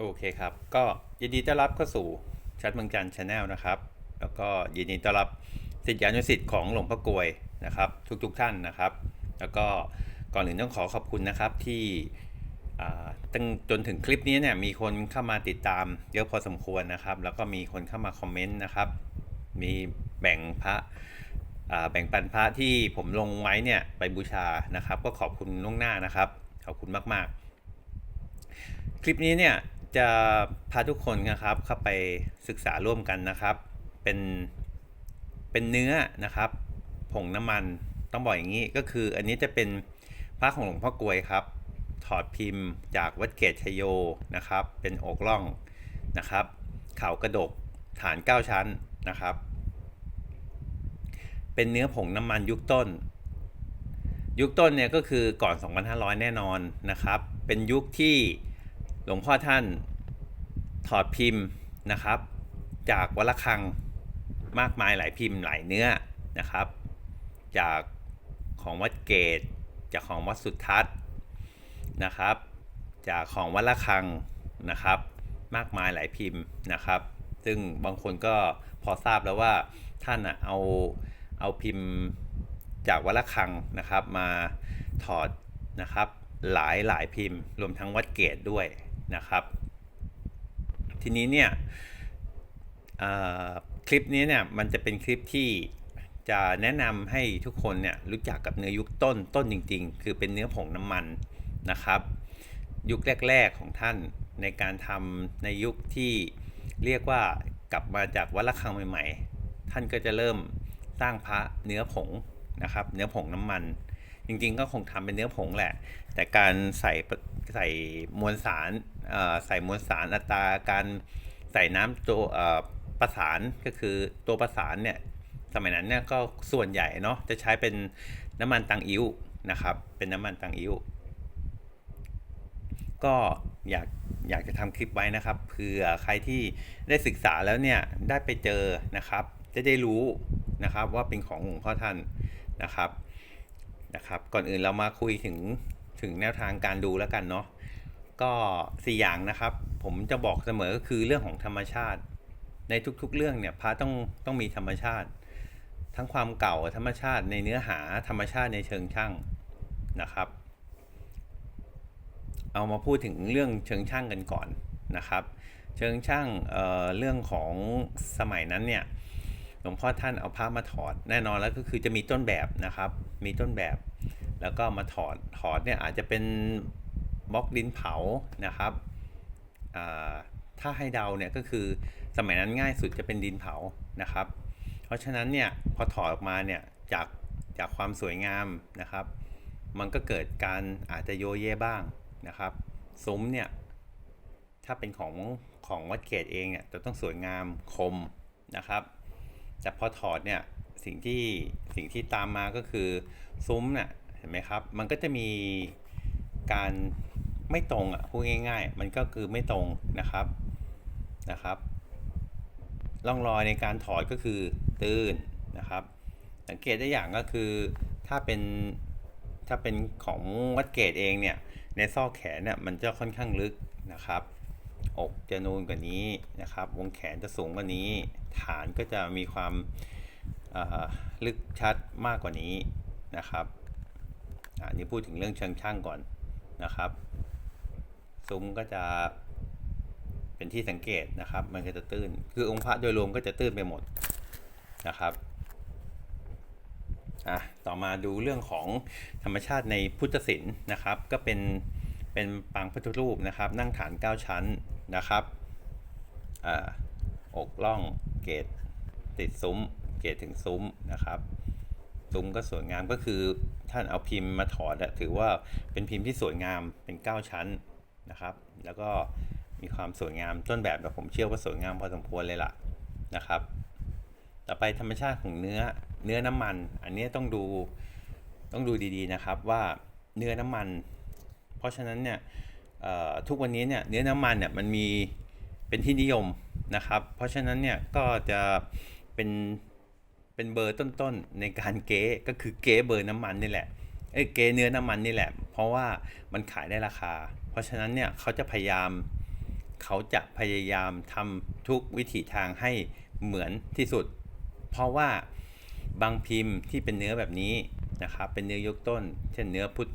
โอเคครับ ก็ยินดีต้อนรับเข้าสู่ชัดเมืองจันทร์ชาแนลนะครับ แล้วก็ยินดีต้อนรับสิทธิานุสิทธิ์ของหลวงพ่อกลวยนะครับ ทุกๆทท่านนะครับ แล้วก็ก่อนอื่นต้องขอขอบคุณนะครับที่ตั้งจนถึงคลิปนี้เนี่ยมีคนเข้ามาติดตามเยอะพอสมควรนะครับ แล้วก็มีคนเข้ามาคอมเมนต์นะครับ มีแบ่งพระแบ่งปันพระที่ผมลงไว้เนี่ยไปบูชานะครับ ก็ขอบคุณล่วงหน้านะครับ ขอบคุณมากๆ คลิปนี้เนี่ย จะพาทุกคนนะครับเข้าไปศึกษาร่วมกันนะครับ เป็นเป็นเนื้อนะครับ ผงน้ำมันต้องบอกอย่างนี้ก็คืออันนี้จะเป็นพระของหลวงพ่อกลวยครับ ถอดพิมพ์จากวัดเกตชโยนะครับ เป็นอกล่องนะครับเขากระดกฐาน 9 ชั้นนะครับ เป็นเนื้อผงน้ำมันยุคต้น ยุคต้นเนี่ยก็คือก่อน 2,500 แน่นอนนะครับ เป็นยุคที่ หลวงพ่อท่านถอดพิมพ์นะครับ จากวัดระฆังมากมายหลายพิมพ์หลายเนื้อนะครับ จากของวัดเกตจากของวัดสุทัศน์นะครับ จากของวัดระฆังนะครับ มากมายหลายพิมพ์นะครับ ซึ่งบางคนก็พอทราบแล้วว่าท่านอะเอาเอาพิมพ์จากวัดระฆังนะครับมาถอดนะครับหลายหลายพิมพ์ รวมทั้งวัดเกตด้วย นะครับ ทีนี้เนี่ยคลิปนี้เนี่ยมันจะเป็นคลิปที่จะแนะนำให้ทุกคนเนี่ยรู้จักกับเนื้อยุคต้นต้นจริง ๆ คือเป็นเนื้อผงน้ำมันนะครับ ยุคแรก ๆของท่านในการทำในยุคที่เรียกว่ากลับมาจากวัดระฆังใหม่ ๆ ท่านก็จะเริ่มสร้างพระเนื้อผงนะครับ เนื้อผงน้ำมัน จริงๆก็คงทำเป็นเนื้อผงแหละ แต่การใส่ใส่มวลสารใส่มวลสารอัตราการใส่น้ำตัวประสานก็คือตัวประสานเนี่ยสมัยนั้นเนี่ยก็ส่วนใหญ่เนาะจะใช้เป็นน้ำมันตังอิ้วนะครับ เป็นน้ำมันตังอิ้วก็อยากอยากจะทำคลิปไว้นะครับเผื่อใครที่ได้ศึกษาแล้วเนี่ยได้ไปเจอนะครับ จะได้รู้นะครับว่าเป็นของหลวงพ่อท่านนะครับ นะครับ ก่อนอื่นเรามาคุยถึงถึงแนวทางการดูแล้วกันเนาะก็สี่อย่างนะครับ ผมจะบอกเสมอก็คือเรื่องของธรรมชาติ ในทุกๆเรื่องเนี่ยพระต้องต้องมีธรรมชาติ ทั้งความเก่าธรรมชาติในเนื้อหาธรรมชาติในเชิงช่างนะครับ เอามาพูดถึงเรื่องเชิงช่างกันก่อนนะครับ เชิงช่างเเรื่องของสมัยนั้นเนี่ย หลวงพ่อท่านเอาพระมาถอดแน่นอนแล้วก็คือจะมีต้นแบบนะครับ มีต้นแบบ แล้วก็มาถอดถอดเนี่ยอาจจะเป็นบล็อกดินเผานะครับถ้าให้เดาเนี่ยก็คือสมัยนั้นง่ายสุดจะเป็นดินเผานะครับ เพราะฉะนั้นเนี่ยพอถอดออกมาเนี่ยจากจากความสวยงามนะครับ มันก็เกิดการอาจจะโยเย่บ้างนะครับซุ้มเนี่ยถ้าเป็นของของวัดเกตเองเนี่ยจะต้องสวยงามคมนะครับ แต่พอถอดเนี่ยสิ่งที่สิ่งที่ตามมาก็คือซุ้มเนี่ยเห็นไหมครับ มันก็จะมีการไม่ตรงอะพูดง่าย ๆ มันก็คือไม่ตรงนะครับนะครับร่องรอยในการถอดก็คือตื้นนะครับ สังเกตได้อย่างก็คือถ้าเป็นถ้าเป็นของวัดเกตเองเนี่ยในซอกแขนเนี่ยมันจะค่อนข้างลึกนะครับ อกจะนูนกว่านี้นะครับ วงแขนจะสูงกว่านี้ ฐานก็จะมีความลึกชัดมากกว่านี้นะครับอันนี้พูดถึงเรื่องเชิงช่างก่อนนะครับ ซุ้มก็จะเป็นที่สังเกตนะครับ มันก็จะตื้น คือองค์พระโดยรวมก็จะตื้นไปหมดนะครับอะต่อมาดูเรื่องของธรรมชาติในพุทธศิลป์นะครับ ก็เป็นเป็นปางพุทธรูปนะครับ นั่งฐาน 9 ชั้น นะครับอ่าอกล่องเกตติดซุ้ม เกตถึงซุ้มนะครับ ซุ้มก็สวยงามก็คือท่านเอาพิมพ์มาถอดถือว่าเป็นพิมพ์ที่สวยงามเป็น 9 ชั้นนะครับ แล้วก็มีความสวยงามต้นแบบแบบผมเชื่อว่าสวยงามพอสมควรเลยล่ะนะครับ ต่อไปธรรมชาติของเนื้อเนื้อน้ำมัน อันนี้ต้องดูต้องดูดีๆนะครับว่าเนื้อน้ำมัน เพราะฉะนั้นเนี่ย ทุกวันนี้เนี่ยเนื้อน้ำมันเนี่ยมันมีเป็นที่นิยมนะครับ เพราะฉะนั้นเนี่ยก็จะเป็นเป็นเบอร์ต้นๆในการเก๊ก็คือเก๊เบอร์น้ำมันนี่แหละเอ้เก๊เนื้อน้ำมันนี่แหละ เพราะว่ามันขายได้ราคา เพราะฉะนั้นเนี่ยเขาจะพยายามเขาจะพยายามทำทุกวิถีทางให้เหมือนที่สุด เพราะว่าบางพิมพ์ที่เป็นเนื้อแบบนี้นะครับเป็นเนื้อยกต้น เช่นเนื้อพุทธ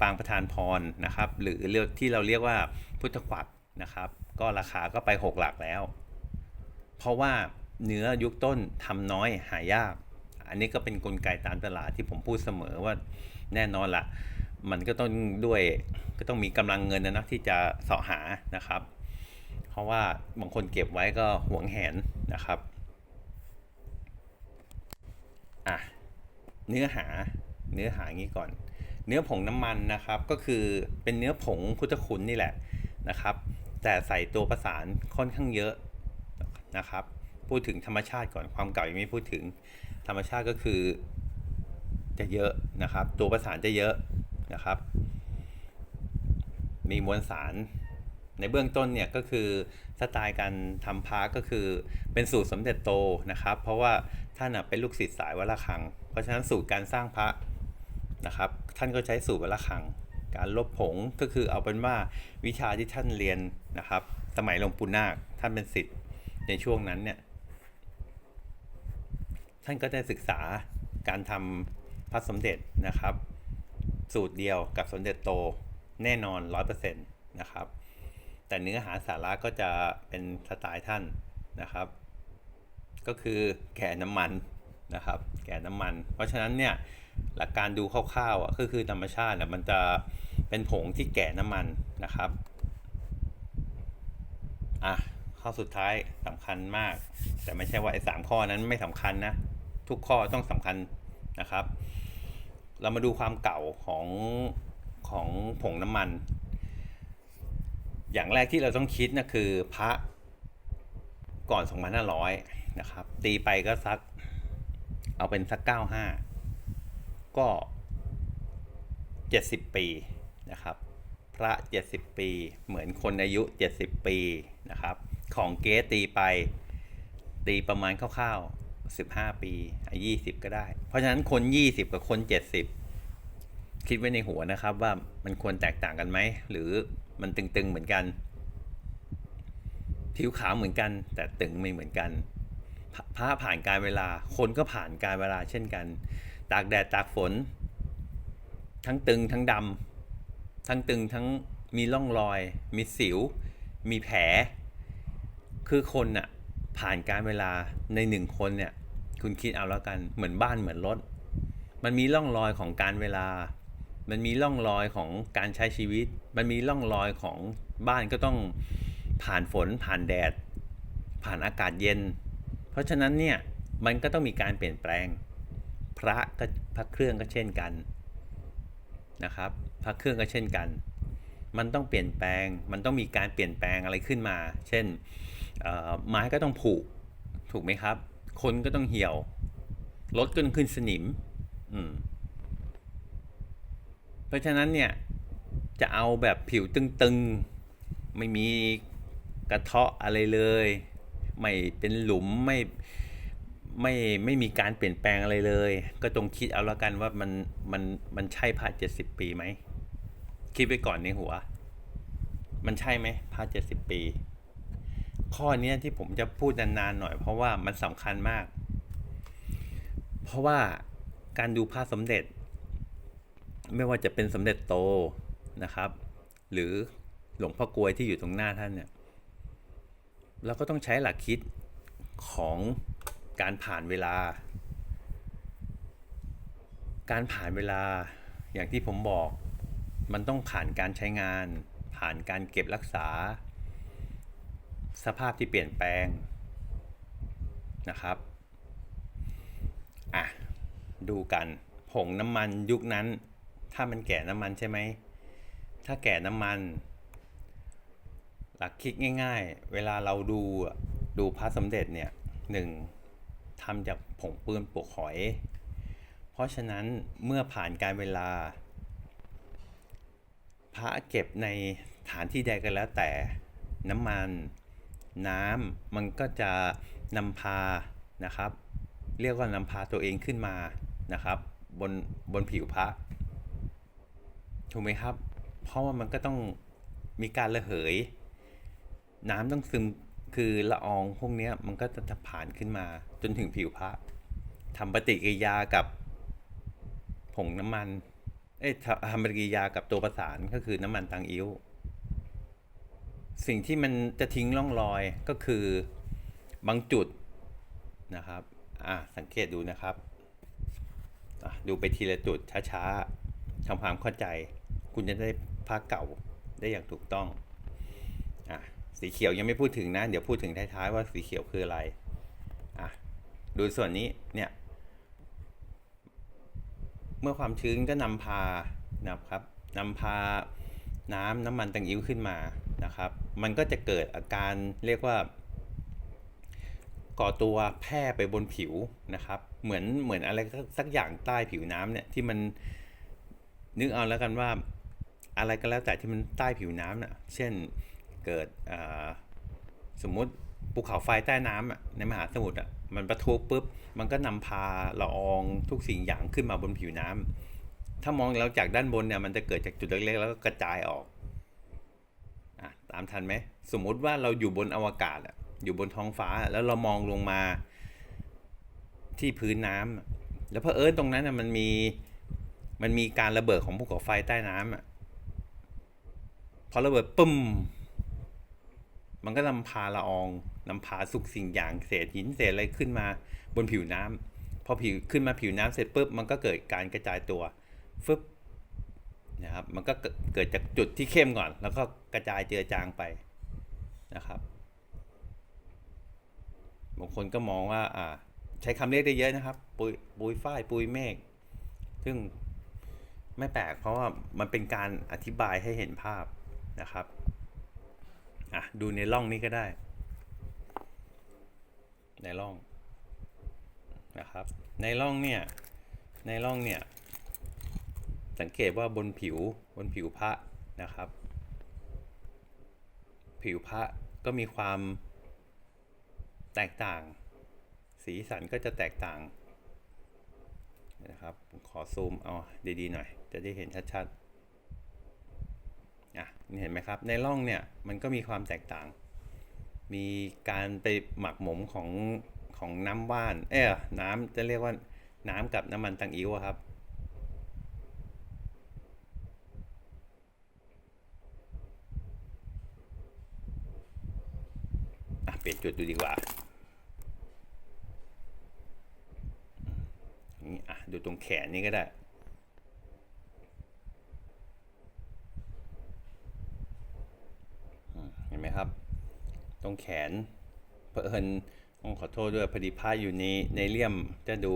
ปางประธานพรนะครับ หรือเรียกที่เราเรียกว่าพุทธขวักนะครับ ก็ราคาก็ไป 6 หลักแล้ว เพราะว่าเนื้อยุคต้นทำน้อยหายาก อันนี้ก็เป็นนกลไกตามตลาดที่ผมพูดเสมอว่าแน่นอนละมันก็ต้องด้วยก็ต้องมีกำลังเงินนะนะที่จะเสาะหานะครับ เพราะว่าบางคนเก็บไว้ก็หวงแหนนะครับอะเนื้อหาเนื้อห่างี้ก่อน เนื้อผงน้ำมันนะครับ ก็คือเป็นเนื้อผงพุทธคุณนี่แหละนะครับ แต่ใส่ตัวประสานค่อนข้างเยอะนะครับ พูดถึงธรรมชาติก่อนความเก่ายังไม่พูดถึงธรรมชาติก็คือจะเยอะนะครับ ตัวประสานจะเยอะนะครับ มีมวลสารในเบื้องต้นเนี่ยก็คือสไตล์การทำพาก็คือเป็นสูตรสมเด็จโตนะครับ เพราะว่าท่านเป็นลูกศิษย์สายวัดละคัง เพราะฉะนั้นสูตรการสร้างพระ นะครับ ท่านก็ใช้สูตรละคัง การลบผงก็คือเอาเป็นว่าวิชาที่ท่านเรียนนะครับ สมัยหลวงปู่นาคท่านเป็นศิษย์ในช่วงนั้นเนี่ยท่านก็ได้ศึกษาการทำพระสมเด็จนะครับ สูตรเดียวกับสมเด็จโตแน่นอน100%นะครับ แต่เนื้อหาสาระก็จะเป็นสไตล์ท่านนะครับ ก็คือแก่น้ำมันนะครับ แก่น้ำมัน เพราะฉะนั้นเนี่ย หลักการดูคร่าวๆอะก็คือธรรมชาติเนี่ยมันจะเป็นผงที่แก่น้ำมันนะครับอะข้อสุดท้ายสำคัญมาก แต่ไม่ใช่ว่าไอ้สามข้อนั้นไม่สำคัญนะทุกข้อต้องสำคัญนะครับ เรามาดูความเก่าของของผงน้ำมัน อย่างแรกที่เราต้องคิดนะคือพระก่อน 2500 นะครับ ตีไปก็สัก เอาเป็นสัก 95 ก็ 70 ปีนะครับ พระ 70 ปี เหมือนคนอายุ 70 ปีนะครับ ของเก๊ตีไปตีประมาณคร่าวๆ 15 ปีอะ20ก็ได้ เพราะฉะนั้นคน 20 กับคน 70 คิดไว้ในหัวนะครับว่ามันควรแตกต่างกันไหม หรือมันตึงๆเหมือนกัน ผิวขาวเหมือนกัน แต่ตึงไม่เหมือนกันพพระผ่านการเวลา คนก็ผ่านการเวลาเช่นกัน ตากแดดตากฝน ทั้งตึงทั้งดำทั้งตึงทั้งมีร่องรอย มีสิว มีแผล คือคนน่ะผ่านการเวลาในหนึ่งคนเนี่ย คุณคิดเอาแล้วกันเหมือนบ้านเหมือนรถ มันมีร่องรอยของการเวลา มันมีร่องรอยของการใช้ชีวิต มันมีร่องรอยของบ้านก็ต้องผ่านฝนผ่านแดด ผ่านอากาศเย็น เพราะฉะนั้นเนี่ยมันก็ต้องมีการเปลี่ยนแปลง พระก็พระเครื่องก็เช่นกันนะครับพระเครื่องก็เช่นกัน มันต้องเปลี่ยนแปลง มันต้องมีการเปลี่ยนแปลงอะไรขึ้นมา เช่นไม้ก็ต้องผุถูกไหมครับ คนก็ต้องเหี่ยว รถก็ต้องขึ้นสนิมอืมเพราะฉะนั้นเนี่ยจะเอาแบบผิวตึงๆ ไม่มีกระเทาะอะไรเลย ไม่เป็นหลุมไม่ ไม่ไม่มีการเปลี่ยนแปลงอะไรเลย ก็จงคิดเอาล้วกันว่ามันมันมันใช่พระเจ็ดสิบปีไหมคิดไว้ก่อนในหัว มันใช่ไหมพระเจ็ดสิบปี ข้อนี้ที่ผมจะพูดนานๆหน่อย เพราะว่ามันสำคัญมาก เพราะว่าการดูพระสมเด็จ ไม่ว่าจะเป็นสมเด็จโตนะครับ หรือหลวงพ่อกลวยที่อยู่ตรงหน้าท่านเนี่ยเราก็ต้องใช้หลักคิดของ การผ่านเวลา การผ่านเวลาอย่างที่ผมบอก มันต้องผ่านการใช้งาน ผ่านการเก็บรักษา สภาพที่เปลี่ยนแปลงนะครับอะดูกันผงน้ำมันยุคนั้น ถ้ามันแก่น้ำมันใช่ไหมถ้าแก่น้ำมัน หลักคิดง่าย ๆ เวลาเราดูดูพระสมเด็จเนี่ยหนึ่ง ทำจากผงปืนปลวกหอย เพราะฉะนั้นเมื่อผ่านการเวลา พระเก็บในฐานที่ใดก็แล้วแต่น้ำมัน น้ำมันก็จะนำพานะครับ เรียกว่านำพาตัวเองขึ้นมานะครับ บนบนผิวพระถูกไหมครับ เพราะว่ามันก็ต้องมีการระเหย น้ำต้องซึม คือละอองพวกนี้มันก็จะผ่านขึ้นมาจนถึงผิวพระทำปฏิกิริยากับผงน้ำมัน เอ้ยทำปฏิกิริยากับตัวประสานก็คือน้ำมันตังอิ้ว สิ่งที่มันจะทิ้งร่องรอยก็คือบางจุดนะครับ อะสังเกตดูนะครับ ดูไปทีละจุดช้าๆทำความเข้าใจ คุณจะได้ผ้าเก่าได้อย่างถูกต้อง สีเขียวยังไม่พูดถึงนะ เดี๋ยวพูดถึงท้ายๆว่าสีเขียวคืออะไรอะดูส่วนนี้เนี่ยเมื่อความชื้นก็นำพานะครับนำพาน้ำน้ำมันตังอิ้วขึ้นมานะครับ มันก็จะเกิดอาการเรียกว่า ก่อตัวแพร่ไปบนผิวนะครับ เหมือนเหมือนอะไรสักอย่างใต้ผิวน้ำเนี่ยที่มันนึกเอาแล้วกันว่า อะไรก็แล้วแต่ที่มันใต้ผิวน้ำน่ะเช่น เกิดสมมุติภูเขาไฟใต้น้ำในมหาสมุทรอะมันประทุปุ๊บมันก็นำพาละอองทุกสิ่งอย่างขึ้นมาบนผิวน้ำถ้ามองเราจากด้านบนเนี่ยมันจะเกิดจากจุดเล็กๆแล้วก็กระจายออกอะตามทันไหมสมมุติว่าเราอยู่บนอวกาศอะอยู่บนท้องฟ้าแล้วเรามองลงมาที่พื้นน้ำอะแล้วเพอเอิญตรงนั้นน่ะมันมีมันมีการระเบิดของภูเขาไฟใต้น้ำอะพอระเบิดปึ้ม มันก็นำพาละอองนำพาสุกสิ่งอย่างเศษหินเศษอะไรขึ้นมาบนผิวน้ำพอผิวขึ้นมาผิวน้ำเสร็จปุ๊บมันก็เกิดการกระจายตัวฟึบนะครับมันก็เกิดจากจุดที่เข้มก่อน แล้วก็กระจายเจือจางไปนะครับบางคนก็มองว่าอ่าใช้คำเรียกได้เยอะนะครับ ปุยปุยฝ้ายปุยเมฆซึ่งไม่แปลกเพราะว่ามันเป็นการอธิบายให้เห็นภาพนะครับ อะดูในร่องนี้ก็ได้ ในร่องนะครับ ในร่องเนี่ย ในร่องเนี่ย สังเกตว่าบนผิวบนผิวพระนะครับ ผิวพระก็มีความแตกต่าง สีสันก็จะแตกต่างนะครับ ขอซูมเอาดีๆหน่อย จะได้เห็นชัดๆ เห็นไหมครับ ในร่องเนี่ยมันก็มีความแตกต่าง มีการไปหมักหมมของของน้ำว่าน เอ้ยน้ำจะเรียกว่าน้ำกับน้ำมันตังอิ้วครับเปลี่ยนจุดดูดีกว่าอย่างนี้อะดูตรงแขนนี่ก็ได้ เห็นไหมครับ ตรง แขนเผอิญต้องขอโทษด้วยพอดีผ้าอยู่ในในเลี่ยมจะดู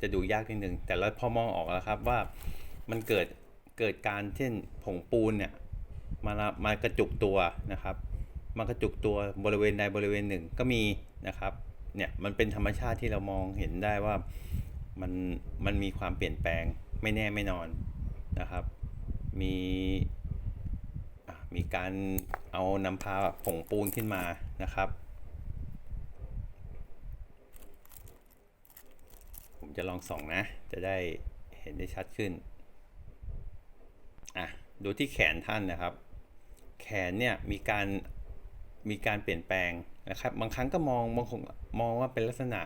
จะดูยากนิดนึงแต่เราพอมองออกแล้วครับว่ามันเกิดเกิดการเช่นผงปูนเนี่ยมามากระจุกตัวนะครับมากระจุกตัวบริเวณใดบริเวณหนึ่งก็มีนะครับเนี่ยมันเป็นธรรมชาติที่เรามองเห็นได้ว่ามันมันมีความเปลี่ยนแปลงไม่แน่ไม่นอนนะครับ มีมีการเอานำพาผงปูนขึ้นมา นะครับ ผมจะลองส่องนะ จะได้เห็นได้ชัดขึ้น อะ ดูที่แขนท่านนะครับ แขนเนี่ยมีการมีการเปลี่ยนแปลงนะครับ บางครั้งก็มองบางคนมองว่าเป็นลักษณะ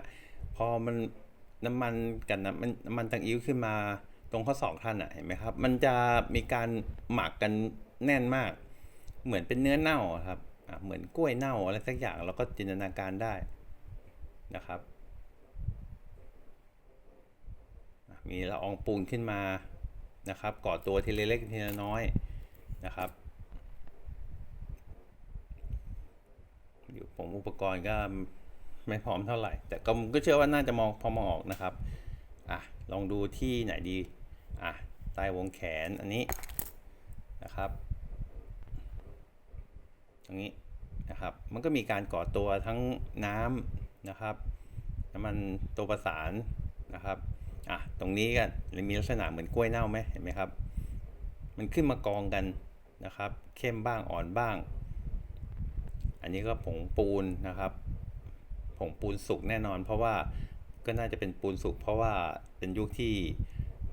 พอมันน้ำมันกับน้ำมันน้ำมันตังอิ้วขึ้นมาตรงข้อศอกท่านอะเห็นไหมครับ มันจะมีการหมักกันแน่นมาก เหมือนเป็นเนื้อเน่าครับ เหมือนกล้วยเน่าอะไรสักอย่างเราก็จินตนาการได้นะครับมีละอองปูนขึ้นมานะครับก่อตัวทีละเล็กทีละน้อยนะครับอยู่ผมอุปกรณ์ก็ไม่พร้อมเท่าไหร่ แต่ก็ก็เชื่อว่าน่าจะมองพอมองออกนะครับอะลองดูที่ไหนดีอะใต้วงแขนอันนี้นะครับ ตรงนี้นะครับ มันก็มีการก่อตัวทั้งน้ำนะครับน้ำมันตัวประสานนะครับอะตรงนี้ก็มีลักษณะเหมือนกล้วยเน่าไหมเห็นไหมครับ มันขึ้นมากองกันนะครับ เข้มบ้างอ่อนบ้าง อันนี้ก็ผงปูนนะครับผงปูนสุกแน่นอน เพราะว่าก็น่าจะเป็นปูนสุกเพราะว่าเป็นยุคที่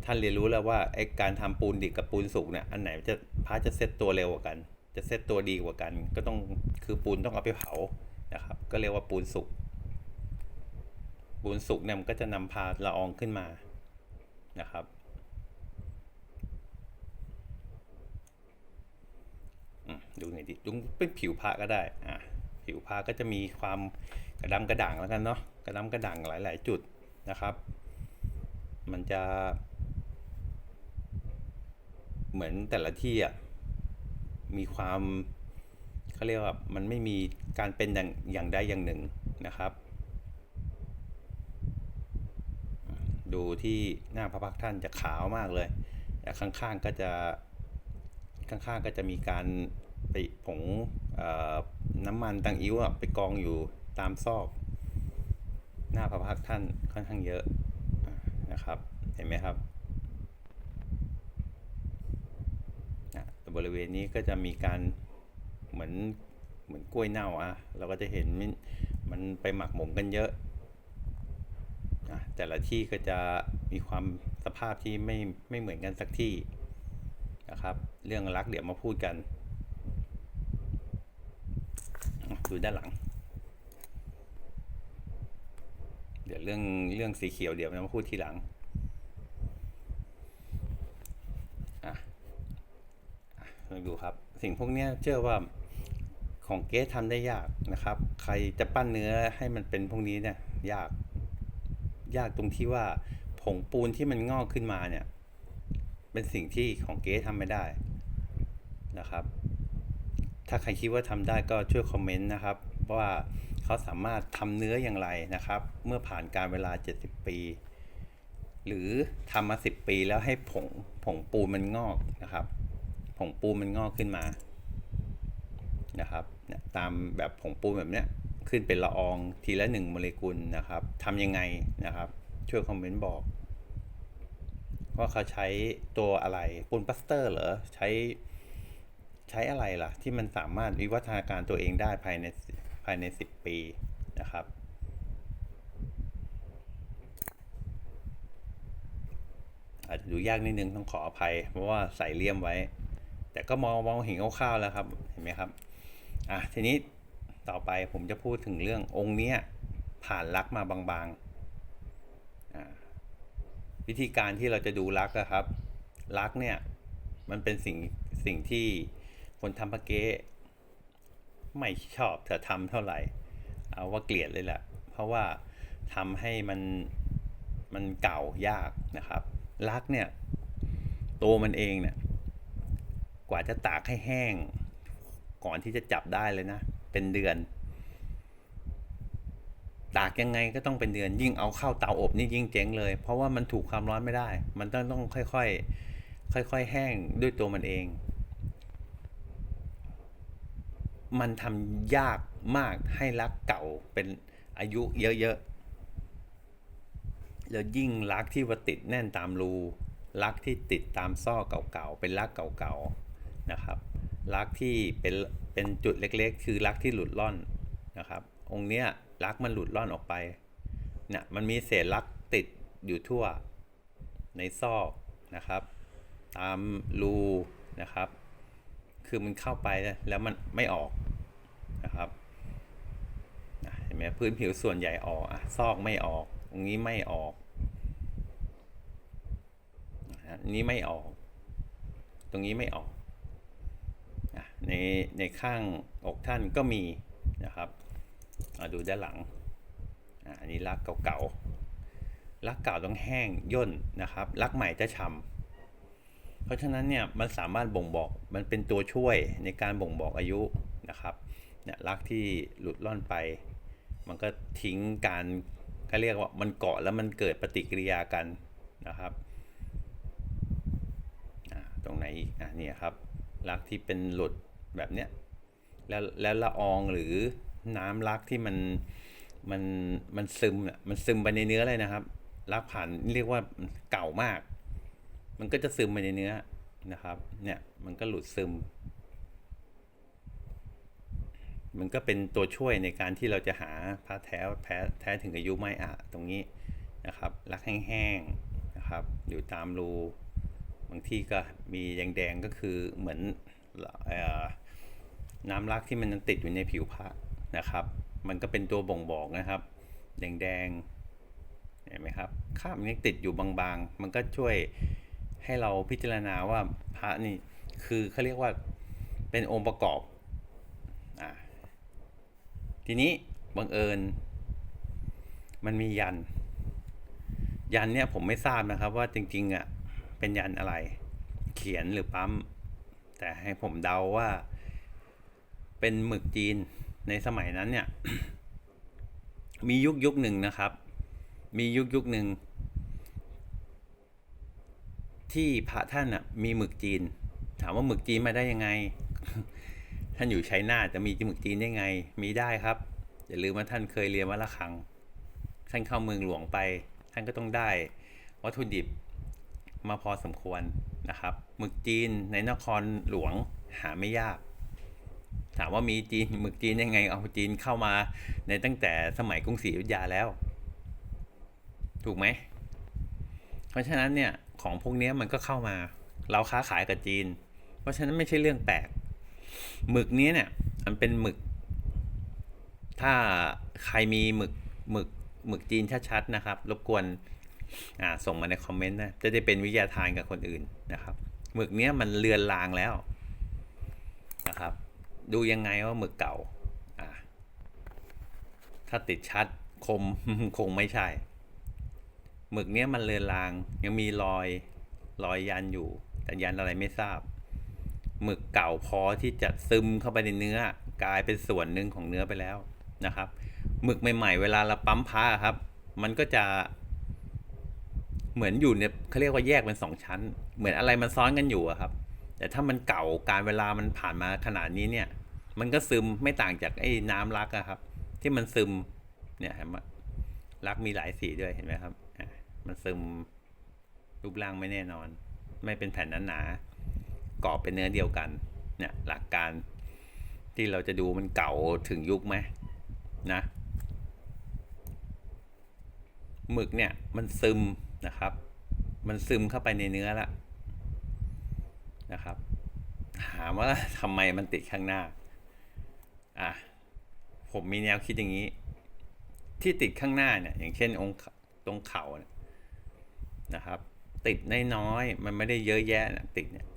ท่านเรียนรู้แล้วว่าไอ้การทำปูนดิบกับปูนสุกเนี่ยอันไหนจะพาจะเซตตัวเร็วกว่ากัน จะเซตตัวดีกว่ากัน ก็ต้องคือปูนต้องเอาไปเผานะครับ ก็เรียกว่าปูนสุก ปูนสุกเนี่ยมันก็จะนำพาละอองขึ้นมานะครับอืมดูหน่อยดิดูเป็นผิวพระก็ได้ อะ ผิวพระก็จะมีความกระดำกระด่างแล้วกันเนาะ กระดำกระด่างหลาย ๆ จุดนะครับ มันจะ เหมือนแต่ละที่อะ มีความเขาเรียกว่ามันไม่มีการเป็นอย่างอย่างใดอย่างหนึ่งนะครับ ดูที่หน้าพระพักท่านจะขาวมากเลยแต่ข้างๆก็จะข้างๆก็จะมีการไปผงน้ำมันตังอิ้วไปกองอยู่ตามซอกหน้าพระพักท่านค่อนข้างเยอะนะครับ เห็นไหมครับอะแต่ บริเวณนี้ก็จะมีการเหมือนเหมือนกล้วยเน่าอะเราก็จะเห็นมันมันไปหมักหมมกันเยอะอะแต่ละที่ก็จะมีความสภาพที่ไม่ไม่เหมือนกันสักที่นะครับ เรื่องรักเดี๋ยวมาพูดกันดูด้านหลัง เดี๋ยวเรื่องเรื่องสีเขียวเดี๋ยวมาพูดทีหลังอะอะลอง ดูครับ สิ่งพวกนี้เชื่อว่าของเกสทำได้ยากนะครับ ใครจะปั้นเนื้อให้มันเป็นพวกนี้เนี่ยยากยากตรงที่ว่าผงปูนที่มันงอกขึ้นมาเนี่ย เป็นสิ่งที่ของเก๊ทำไม่ได้นะครับ ถ้าใครคิดว่าทำได้ก็ช่วยคอมเมนต์นะครับว่าเขาสามารถทำเนื้ออย่างไรนะครับ เมื่อผ่านการเวลา 70 ปี หรือทำมา 10 ปีแล้วให้ผงผงปูนมันงอกนะครับ ผงปูนมันงอกขึ้นมานะครับตามแบบผงปูนแบบเนี้ยขึ้นเป็นละอองทีละหนึ่งโมเลกุลนะครับทำยังไงนะครับ ช่วยคอมเมนต์บอก ว่าเขาใช้ตัวอะไรปูนปลาสเตอร์เหรอใช้ใช้อะไรล่ะ ที่มันสามารถวิวัฒนาการตัวเองได้ภายในภายใน 10 ปีนะครับอาจจะดูยากนิดนึงต้องขออภัย เพราะว่าใส่เลี่ยมไว้ แต่ก็มองมองเห็นคร่าวๆแล้วครับ เห็นไหมครับ อะทีนี้ต่อไปผมจะพูดถึงเรื่ององค์เนี้ยผ่านลักมาบางๆ วิธีการที่เราจะดูรักอะครับรักเนี่ยมันเป็นสิ่งสิ่งที่คนทำพระเก๊ไม่ชอบจะทำเท่าไหร่ เอาว่าเกลียดเลยแหละ เพราะว่าทำให้มันมันเก่ายากนะครับรักเนี่ยตัวมันเองเนี่ย กว่าจะตากให้แห้ง ก่อนที่จะจับได้เลยนะ เป็นเดือน ตากยังไงก็ต้องเป็นเดือน ยิ่งเอาเข้าเตาอบนี่ยิ่งเจ๊งเลย เพราะว่ามันถูกความร้อนไม่ได้ มันต้องต้องค่อยๆค่อยๆแห้งด้วยตัวมันเอง มันทำยากมากให้รักเก่าเป็นอายุเยอะๆแล้วยิ่งรักที่ว่าติดแน่นตามรูรักที่ติดตามซ่อเก่าๆเป็นรักเก่าๆ นะครับรักที่เป็นเป็นจุดเล็กๆ คือรักที่หลุดล่อนนะครับ องค์เนี้ยรักมันหลุดล่อนออกไปเนี่ยมันมีเศษรักติดอยู่ทั่วในซอกนะครับ ตามรูนะครับ คือมันเข้าไปแล้วมันไม่ออกนะครับเห็นไหมพื้นผิวส่วนใหญ่ออกอะซอกไม่ออกตรงนี้ไม่ออกนี้ไม่ออก ตรงนี้ไม่ออก ในในข้างอกท่านก็มีนะครับมาดูด้านหลังอันนี้ลักเก่าๆลักเก่าต้องแห้งย่นนะครับลักใหม่จะฉ่ำเพราะฉะนั้นเนี่ยมันสามารถบ่งบอกมันเป็นตัวช่วยในการบ่งบอกอายุนะครับเนี่ยรักที่หลุดล่อนไป มันก็ทิ้งการก็เรียกว่ามันเกาะแล้วมันเกิดปฏิกิริยากันนะครับอ่าตรงไหนอีกอะเนี่ยครับรักที่เป็นหลุด แบบเนี้ยแล้วแล้วละอองหรือน้ำรักที่มันมันมันซึมอะมันซึมไปในเนื้อเลยนะครับ รักผ่านเรียกว่าเก่ามาก มันก็จะซึมไปในเนื้อนะครับ เนี่ยมันก็หลุดซึม มันก็เป็นตัวช่วยในการที่เราจะหาผ้าแท้แท้แท้ถึงอายุไม่อะตรงนี้นะครับ รักแห้งๆนะครับ อยู่ตามรูบางที่ก็มีแดงๆก็คือเหมือนเอ่อ น้ำรักที่มันยังติดอยู่ในผิวพระนะครับ มันก็เป็นตัวบ่งบอกนะครับ แดงๆเห็นไหมครับคราบนยังติดอยู่บางๆ มันก็ช่วยให้เราพิจารณาว่าพระนี่คือเขาเรียกว่าเป็นองค์ประกอบอ่าทีนี้บังเอิญ มันมียัน ยันเนี่ยผมไม่ทราบนะครับว่าจริงๆอะเป็นยันอะไร เขียนหรือปั๊มแต่ให้ผมเดาว่า เป็นหมึกจีนในสมัยนั้นเนี่ย มียุคยุคหนึ่งนะครับ มียุคยุคหนึ่งที่พระท่านอะมีหมึกจีน ถามว่าหมึกจีนมาได้ยังไง ท่านอยู่ชัยนาจะมีหมึกจีนได้ไง มีได้ครับอย่าลืมว่าท่านเคยเรียนวัดละคัง ท่านเข้าเมืองหลวงไป ท่านก็ต้องได้วัตถุดิบมาพอสมควรนะครับหมึกจีนในนครหลวงหาไม่ยาก ถามว่ามีจีนหมึกจีนยังไง เอาจีนเข้ามาในตั้งแต่สมัยกรุงศรีอยุธยาแล้ว ถูกไหม เพราะฉะนั้นเนี่ยของพวกนี้มันก็เข้ามา เราค้าขายกับจีน เพราะฉะนั้นไม่ใช่เรื่องแปลกหมึกนี้เนี่ยมันเป็นหมึก ถ้าใครมีหมึกหมึกหมึกจีนชัดๆนะครับ รบกวนส่งมาในคอมเมนต์นะจะได้เป็นวิทยาทานกับคนอื่นนะครับหมึกเนี้ยมันเลือนลางแล้ว ดูยังไงว่าหมึกเก่าอ่าถ้าติดชัดคมคงไม่ใช่ หมึกเนี้ยมันเลือนลาง ยังมีรอยรอยยันอยู่ แต่ยันอะไรไม่ทราบ หมึกเก่าพอที่จะซึมเข้าไปในเนื้อ กลายเป็นส่วนหนึ่งของเนื้อไปแล้วนะครับ หมึกใหม่ๆ เวลาเราปั๊มผ้าครับ มันก็จะ เหมือนอยู่เนี่ยเขาเรียกว่าแยกเป็นสองชั้น เหมือนอะไรมันซ้อนกันอยู่อะครับ แต่ถ้ามันเก่าการเวลามันผ่านมาขนาดนี้เนี่ย มันก็ซึมไม่ต่างจากไอ้น้ำรักอะครับ ที่มันซึมเนี่ยเห็นไหมรักมีหลายสีด้วยเห็นไหมครับมันซึมรูปร่างไม่แน่นอน ไม่เป็นแผ่นหนาๆกรอบเป็นเนื้อเดียวกันเนี่ยหลักการที่เราจะดูมันเก่าถึงยุคไหมนะหมึกเนี่ยมันซึมนะครับ มันซึมเข้าไปในเนื้อล้ว นะครับถามว่าทำไมมันติดข้างหน้าอะผมมีแนวคิดอย่างนี้ ที่ติดข้างหน้าเนี่ยอย่างเช่นองค์ตรงเข่าเนี่ยนะครับ ติดน้อยๆมันไม่ได้เยอะแยะนะติดเนี่ย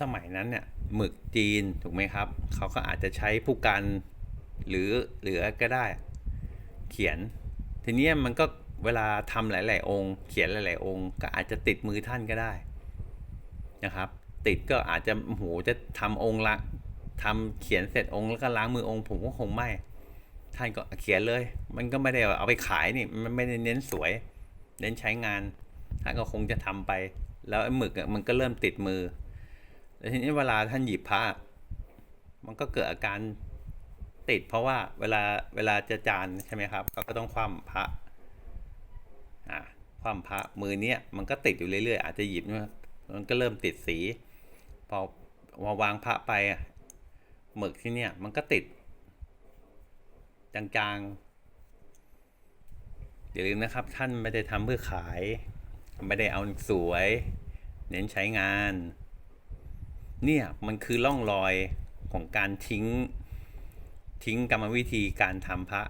สมัยนั้นเนี่ยหมึกจีนถูกไหมครับ เขาก็อาจจะใช้ผู้กันหรือเหลือก็ได้ เขียน ทีนี้มันก็เวลาทำหลาย ๆ องค์ เขียนหลาย ๆ องค์ ก็อาจจะติดมือท่านก็ได้ นะครับ ติดก็อาจจะโอ้โหจะทำองค์ละทำเขียนเสร็จองค์แล้วก็ล้างมือองค์ผมก็คงไม่ท่านก็เขียนเลย มันก็ไม่ได้เอาไปขายนี่มันไม่ได้เน้นสวย เน้นใช้งานท่านก็คงจะทำไป แล้วหมึกมันก็เริ่มติดมือแล้วทีนี้เวลาท่านหยิบพระมันก็เกิดอาการติด เพราะว่าเวลาเวลาจะจานใช่ไหมครับก็ก็ต้องคว่ำพระอ่าคว่ำพระมือเนี้ยมันก็ติดอยู่เรื่อยๆ อาจจะหยิบเนี่ย มันก็เริ่มติดสี พอมาวางพระไปอะหมึกที่เนี่ยมันก็ติด จางๆ อย่าลืมนะครับท่านไม่ได้ทำเพื่อขาย ไม่ได้เอาสวย เน้นใช้งาน เนี่ยมันคือร่องรอยของการทิ้ง ทิ้งกรรมวิธีการทำพระ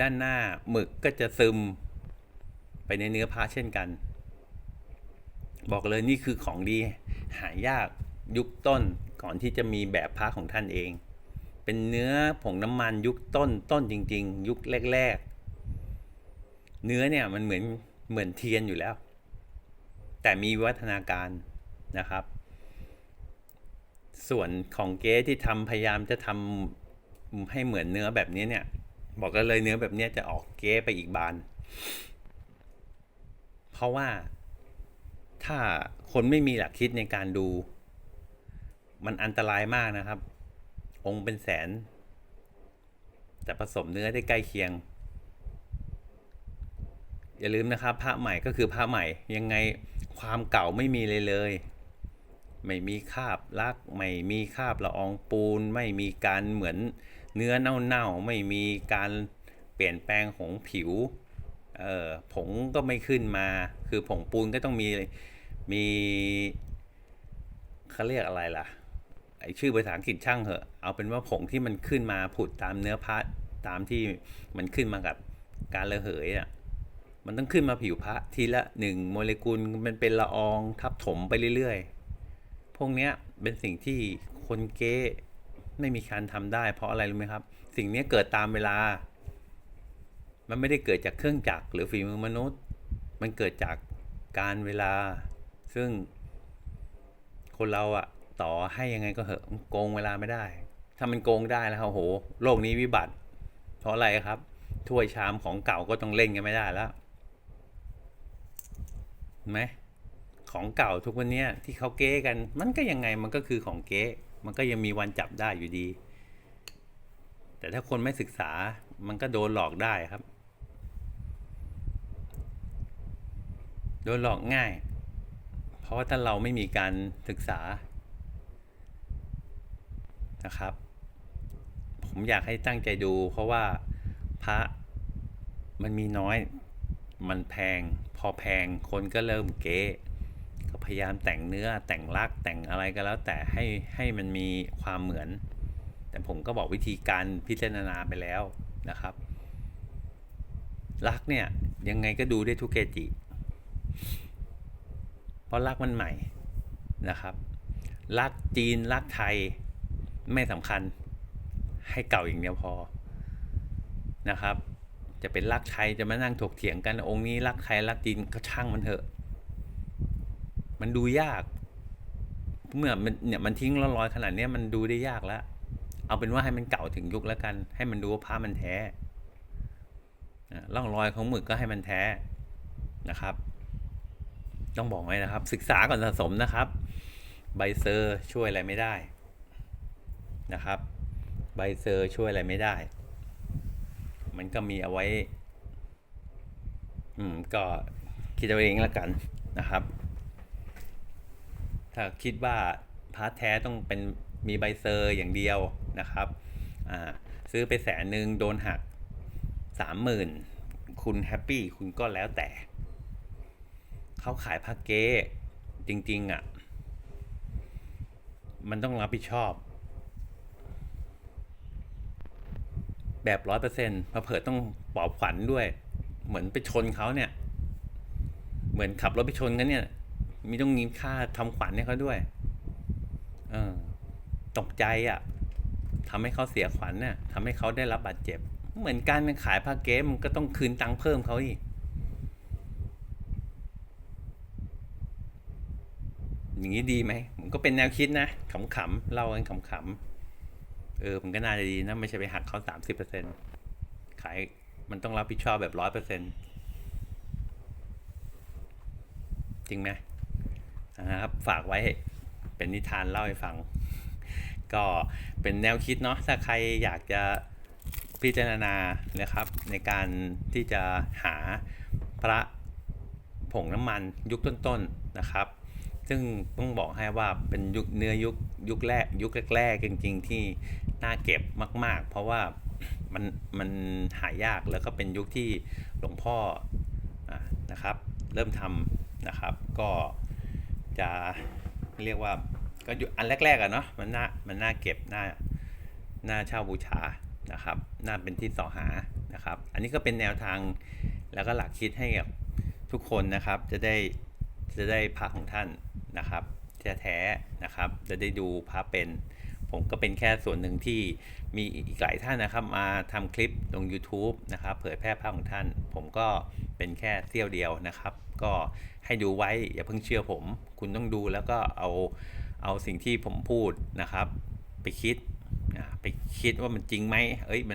ด้านหน้าหมึกก็จะซึม ไปในเนื้อพระเช่นกัน บอกเลยนี่คือของดีหายากยุคต้นก่อนที่จะมีแบบพระของท่านเอง เป็นเนื้อผงน้ำมันยุคต้นต้นจริง ๆ ยุคแรก ๆ เนื้อเนี่ยมันเหมือนเหมือนเทียนอยู่แล้ว แต่มีวัฒนาการนะครับ ส่วนของเก๊ที่ทำพยายามจะทำให้เหมือนเนื้อแบบนี้เนี่ย บอกกันเลยเนื้อแบบนี้จะออกเก๊ไปอีกบาน เพราะว่าถ้าคนไม่มีหลักคิดในการดู มันอันตรายมากนะครับ องค์เป็นแสน แต่ผสมเนื้อได้ใกล้เคียง อย่าลืมนะครับผ้าใหม่ก็คือผ้าใหม่ยังไงความเก่าไม่มีเลยเลย ไม่มีคาบลักไม่มีคาบละอองปูน ไม่มีการเหมือนเนื้อเน่าๆไม่มีการเปลี่ยนแปลงของผิว เออผงก็ไม่ขึ้นมา คือผงปูนก็ต้องมีมีเขาเรียกอะไรล่ะไอชื่อภาษาอังกฤษช่างเหอะ เอาเป็นว่าผงที่มันขึ้นมาผุดตามเนื้อพระตามที่มันขึ้นมากับการระเหยอะมันต้องขึ้นมาผิวพระทีละหนึ่งโมเลกุลมันเป็นละอองทับถมไปเรื่อยๆ พวกเนี้ยเป็นสิ่งที่คนเก๊ไม่มีการทำได้ เพราะอะไรรู้ไหมครับ สิ่งนี้เกิดตามเวลา มันไม่ได้เกิดจากเครื่องจักรหรือฝีมือมนุษย์ มันเกิดจากการเวลา ซึ่งคนเราอะต่อให้ยังไงก็เหอะโกงเวลาไม่ได้ ถ้ามันโกงได้แล้วโอ้โห โลกนี้วิบัติ เพราะอะไรครับ ถ้วยชามของเก่าก็ต้องเล่นกันไม่ได้แล้วเห็นไหมของเก่าทุกวันนี้ที่เขาเก๊กัน มันก็ยังไงมันก็คือของเก๊มันก็ยังมีวันจับได้อยู่ดี แต่ถ้าคนไม่ศึกษามันก็โดนหลอกได้ครับ โดนหลอกง่าย เพราะว่าถ้าเราไม่มีการศึกษานะครับ ผมอยากให้ตั้งใจดู เพราะว่าพระมันมีน้อย มันแพง พอแพงคนก็เริ่มเก๊ก็พยายามแต่งเนื้อแต่งลักษ์แต่งอะไรก็แล้ว แต่ให้ให้มันมีความเหมือน แต่ผมก็บอกวิธีการพิจารณาไปแล้วนะครับลักษ์เนี่ยยังไงก็ดูได้ทุกเกจิ เพราะรักมันใหม่นะครับ รักจีนรักไทยไม่สำคัญให้เก่าอย่างเดียวพอนะครับ จะเป็นรักไทยจะมานั่งถกเถียงกันองค์นี้รักไทยรักจีนก็ช่างมันเถอะ มันดูยากเมื่อมันเนี่ยมันทิ้งร้อยๆขนาดนี้มันดูได้ยากแล้ว เอาเป็นว่าให้มันเก่าถึงยุคแล้วกัน ให้มันดูว่าผ้ามันแท้อะร่องรอยของหมึกก็ให้มันแท้นะครับ ต้องบอกไว้นะครับ ศึกษาก่อนสะสมนะครับ ใบเซอร์ช่วยอะไรไม่ได้นะครับ ใบเซอร์ช่วยอะไรไม่ได้ มันก็มีเอาไว้ อืมก็คิดเอาเองล้วกันนะครับ ถ้าคิดว่าพาร์ทแท้ต้องเป็นมีใบเซอร์อย่างเดียวนะครับอ่าซื้อไปแสนหนึ่งโดนหักสามหมื่นคุณแฮปปี้คุณก็แล้วแต่ เขาขายผ้าเกจริงๆอะ มันต้องรับผิดชอบ แบบร้อยเปอร์เซ็นต์เผื่อๆต้องปลอบขวัญด้วย เหมือนไปชนเขาเนี่ย เหมือนขับรถไปชนกันเนี่ย มีต้องมีค่าทำขวัญให้เขาด้วย เออ ตกใจอะทำให้เขาเสียขวัญเนี่ยทำให้เขาได้รับบาดเจ็บ เหมือนการขายผ้าเกมันก็ต้องคืนตังค์เพิ่มเขาอีก อย่างนี้ดีไหมมันก็เป็นแนวคิดนะขำๆเล่ากันขำๆเออมันก็น่าจะดีนะไม่ใช่ไปหักเขาสามสิบเปอร์เซ็นขายมันต้องรับผิดชอบแบบร้อยเปอร์เซ็นจริงไหมนะครับฝากไว้เป็นนิทานเล่าให้ฟัง ก็เป็นแนวคิดเนาะถ้าใครอยากจะพิจารณานะครับในการที่จะหาพระผงน้ำมันยุคต้นๆนะครับ ซึ่งต้องบอกให้ว่าเป็นยุคเนื้อยุคยุคแรกยุคแรกๆจริง ๆ ที่น่าเก็บมาก ๆ เพราะว่ามันมันหายากแล้วก็เป็นยุคที่หลวงพ่ออะนะครับ เริ่มทำนะครับ ก็จะเรียกว่าก็อยู่อันแรกๆอะเนาะมันน่ามันน่าเก็บน่าน่าเช่าบูชานะครับน่าเป็นที่ต่อหานะครับ อันนี้ก็เป็นแนวทางแล้วก็หลักคิดให้กับทุกคนนะครับจะได้ จะได้พระของท่านนะครับแท้ๆนะครับ จะได้ดูพระเป็น ผมก็เป็นแค่ส่วนหนึ่งที่มีอีกหลายท่านนะครับ มาทำคลิปลง YouTube นะครับ เผยแพร่ภาพของท่าน ผมก็เป็นแค่เสี้ยวเดียวนะครับ ก็ให้ดูไว้อย่าเพิ่งเชื่อผม คุณต้องดูแล้วก็เอาเอาสิ่งที่ผมพูดนะครับ ไปคิดไปคิดว่ามันจริงไหมเอ้ยมัน